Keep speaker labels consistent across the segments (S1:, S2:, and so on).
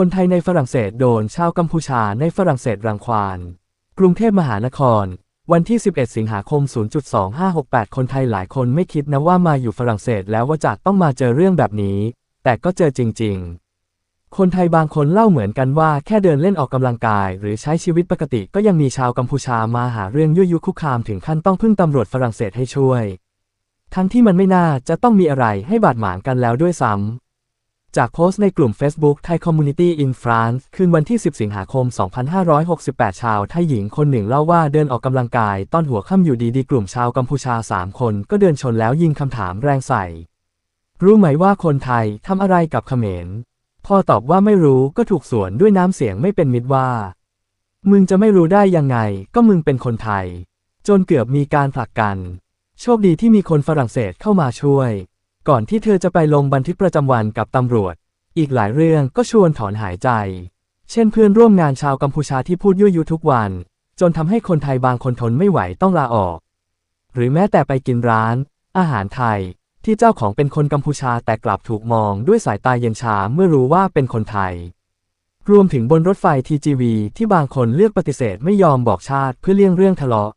S1: คนไทยในฝรั่งเศสโดนชาวกัมพูชาในฝรั่งเศสรังควานกรุงเทพมหานคร วันที่ 11 สิงหาคม 0.2568 คนไทยหลายคนไม่คิดนะว่ามาอยู่ฝรั่งเศสแล้วว่าจะต้องมาเจอเรื่องแบบนี้ แต่ก็เจอจริง ๆ คนไทยบางคนเล่าเหมือนกันว่าแค่เดินเล่นออกกำลังกาย หรือใช้ชีวิตปกติก็ยังมีชาวกัมพูชามาหาเรื่องยั่วยุคุกคามถึงขั้นต้องพึ่งตำรวจฝรั่งเศสให้ช่วย ทั้งที่มันไม่น่าจะต้องมีอะไรให้บาดหมางกันแล้วด้วยซ้ำ จากโพสต์ในกลุ่ม Facebook Thai Community in France คืนวันที่ 10 สิงหาคม 2568 ชาวไทยหญิงคนหนึ่งเล่าว่าเดินออกกำลังกาย ตอนหัวค่ำอยู่ดีๆ กลุ่มชาวกัมพูชา 3 คนก็เดินชนแล้วยิงคำถามแรงใส่ รู้ไหมว่าคนไทยทำอะไรกับเขมร พอตอบว่าไม่รู้ก็ถูกสวนด้วยน้ำเสียงไม่เป็นมิตรว่า มึงจะไม่รู้ได้ยังไง ก็มึงเป็นคนไทย จนเกือบมีการผลักกัน โชคดีที่มีคนฝรั่งเศสเข้ามาช่วย ก่อนที่เธอจะไปลงบันทึกประจำวันกับตำรวจ อีกหลายเรื่องก็ชวนถอนหายใจ เช่นเพื่อนร่วมงานชาวกัมพูชาที่พูดยั่วยุทุกวัน จนทำให้คนไทยบางคนทนไม่ไหวต้องลาออก หรือแม้แต่ไปกินร้าน อาหารไทย ที่เจ้าของเป็นคนกัมพูชาแต่กลับถูกมองด้วยสายตาเย็นชาเมื่อรู้ว่าเป็นคนไทย รวมถึงบนรถไฟ TGV ที่บางคนเลือกปฏิเสธไม่ยอมบอกชาติเพื่อเลี่ยงเรื่องทะเลาะ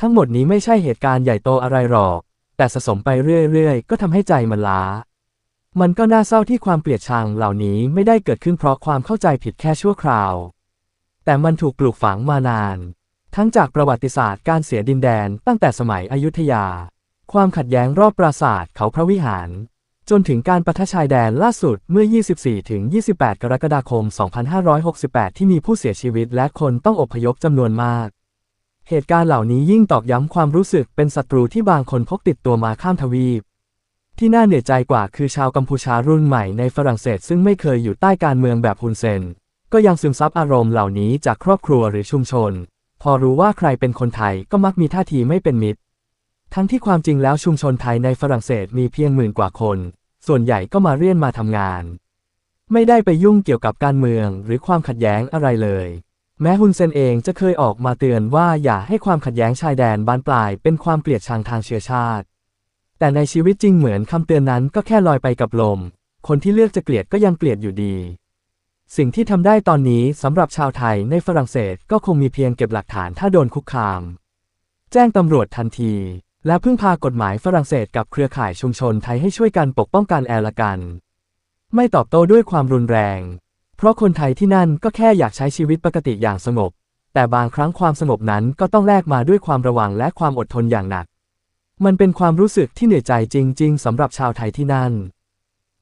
S1: ทั้งหมดนี้ไม่ใช่เหตุการณ์ใหญ่โตอะไรหรอก แต่สะสมไปเรื่อยๆ ก็ทำให้ใจมันล้า มันก็น่าเศร้าที่ความเกลียดชังเหล่านี้ไม่ได้เกิดขึ้นเพราะความเข้าใจผิดแค่ชั่วคราว แต่มันถูกปลูกฝังมานาน ทั้งจากประวัติศาสตร์การเสียดินแดนตั้งแต่สมัยอยุธยา ความขัดแย้งรอบปราสาทเขาพระวิหาร จนถึงการประทะชายแดนล่าสุดเมื่อ 24-28 กรกฎาคม 2568 ที่มีผู้เสียชีวิตและคนต้องอพยพจำนวนมาก เหตุการณ์เหล่านี้ยิ่งตอกย้ำความรู้สึกเป็นศัตรูที่บางคนพกติดตัวมาข้ามทวีป ที่น่าเหนื่อยใจกว่าคือชาวกัมพูชารุ่นใหม่ในฝรั่งเศสซึ่งไม่เคยอยู่ใต้การเมืองแบบฮุนเซน ก็ยังซึมซับอารมณ์เหล่านี้จากครอบครัวหรือชุมชน พอรู้ว่าใครเป็นคนไทยก็มักมีท่าทีไม่เป็นมิตร ทั้งที่ความจริงแล้วชุมชนไทยในฝรั่งเศสมีเพียงหมื่นกว่าคน ส่วนใหญ่ก็มาเรียนมาทำงาน ไม่ได้ไปยุ่งเกี่ยวกับการเมืองหรือความขัดแย้งอะไรเลย แม้ฮุนเซนเองจะเคยออกมาเตือนว่าอย่าให้ความขัดแย้งชายแดนบานปลายเป็นความเกลียดชังทางเชื้อชาติ แต่ในชีวิตจริงเหมือนคำเตือนนั้นก็แค่ลอยไปกับลม คนที่เลือกจะเกลียดก็ยังเกลียดอยู่ดี สิ่งที่ทำได้ตอนนี้สำหรับชาวไทยในฝรั่งเศสก็คงมีเพียงเก็บหลักฐานถ้าโดนคุกคาม แจ้งตำรวจทันที และพึ่งพากฎหมายฝรั่งเศสกับเครือข่ายชุมชนไทยให้ช่วยกันปกป้องกันแอลกัน ไม่ตอบโต้ด้วยความรุนแรง ราะคนไทยที่นั่นก็แค่อยากใช้ชีวิตปกติอย่างสงบ แต่บางครั้งความสงบนั้นก็ต้องแลกมาด้วยความระวังและความอดทนอย่างหนัก มันเป็นความรู้สึกที่เหนื่อยใจจริง ๆสำหรับชาวไทยที่นั่น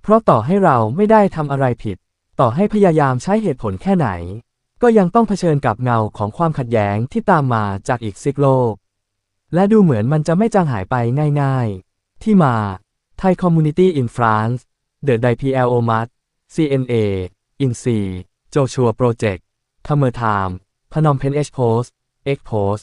S1: เพราะต่อให้เราไม่ได้ทำอะไรผิด ต่อให้พยายามใช้เหตุผลแค่ไหน ก็ยังต้องเผชิญกับเงาของความขัดแย้งที่ตามมาจากอีกซิกโลก และดูเหมือนมันจะไม่จางหายไปง่าย ๆ ที่มา Thai Community in France The DPL OMAT CNA อินซีโจชัวโปรเจกต์ทมเมอร์ไทม์พนมเพนเอชโพสเอ็กโพส